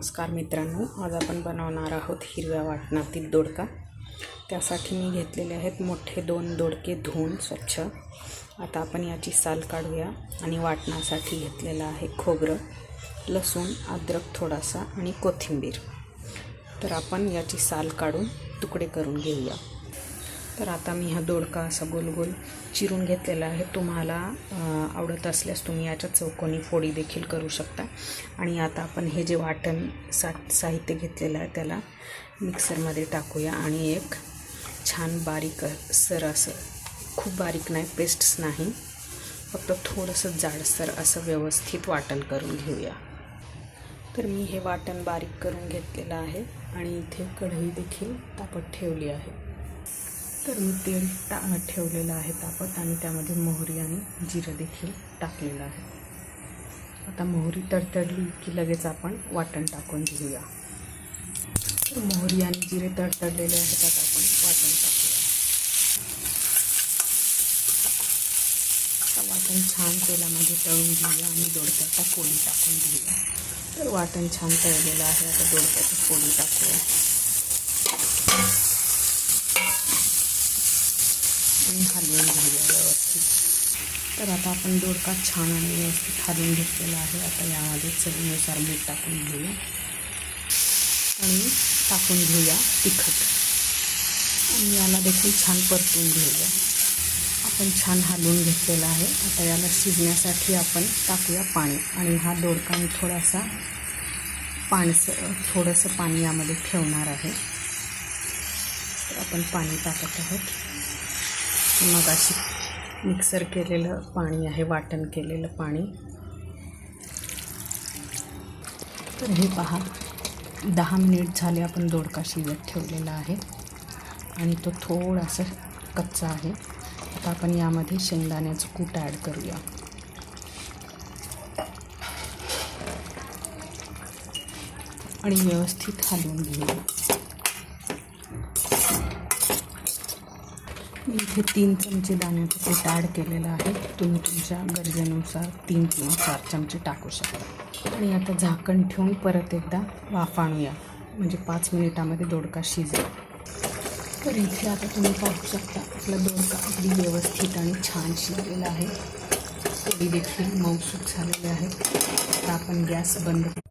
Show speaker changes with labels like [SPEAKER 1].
[SPEAKER 1] नमस्कार मित्रांनो आज आपण बनवणार आहोत हिरव्या वाटणातील दोडका. त्यासाठी मी घेतलेले आहेत मोठे दोन दोडके धुवून स्वच्छ. आता आपण याची साल काढूया आणि वाटणासाठी घेतलेलं आहे खोबरं लसूण अद्रक थोडासा आणि कोथिंबीर. तर आपण याची साल काढून तुकडे करून घेऊया. तर आता मी हा दोडका असा गोल गोल चिरून घेतलेला आहे. तुम्हाला आवडत असल्यास तुम्ही याच्या चौकोनी फोडी देखील करू शकता. आणि आता आपण हे जे वाटण सा साहित्य घेतलेलं आहे त्याला मिक्सरमध्ये टाकूया आणि एक छान बारीक सर असं खूप बारीक नाही पेस्ट्स नाही फक्त थोडंसं जाडसर असं व्यवस्थित वाटण करून घेऊया. तर मी हे वाटण बारीक करून घेतलेलं आहे आणि इथे कढई देखील तापत ठेवली आहे. तर मी तेल टा ठेवलेलं आहे तापत आणि त्यामध्ये मोहरी आणि जिरं देखील टाकलेलं आहे. आता मोहरी तडतडली की लगेच आपण वाटण टाकून घेऊया. तर मोहरी आणि जिरे तडतडलेले आहेत आता आपण वाटण टाकूया. आता वाटण छान तेलामध्ये तळून घेऊया आणि दोडक्याचा पोळी टाकून घेऊया. तर वाटण छान तळलेलं आहे आता दोडक्याची पोळी टाकूया. घेऊया व्यवस्थित तर आता आपण दोडका छान व्यवस्थित हलवून घेतलेला आहे आता यामध्ये मीठ टाकून घेऊया आणि टाकून घेऊया तिखट। छान घेऊया आपण छान हलवून घेतलेला आहे आता याला शिजण्यासाठी आपण हा दोडका मी थोडासा पाणसं थोडंसं पाणी यामध्ये ठेवणार आहे तर आपण पाणी टाकत आहोत मग अशी मिक्सर केलेलं पाणी आहे वाटण केलेलं पाणी. तर हे पहा दहा मिनिट झाले आपण दोडका शिजत ठेवलेला आहे. आणि तो थोडासा कच्चा आहे. आता आपण यामध्ये शेंगदाण्याचं कूट ॲड करूया. आणि व्यवस्थित हलवून घेऊया. मी इथे तीन चमचे दाण्याचं पीठ ॲड केलेलं आहे. तुम्ही तुमच्या गरजेनुसार तीन किंवा चार चमचे टाकू शकता. आणि आता झाकण ठेवून परत एकदा वाफ आणूया. म्हणजे पाच मिनिटामध्ये दोडका शिजेल. तर इथे आता तुम्ही पाहू शकता आपला दोडका अगदी व्यवस्थित आणि छान शिजलेला आहे. पोळी देखील मऊसूक झालेले आहे. आता आपण गॅस बंद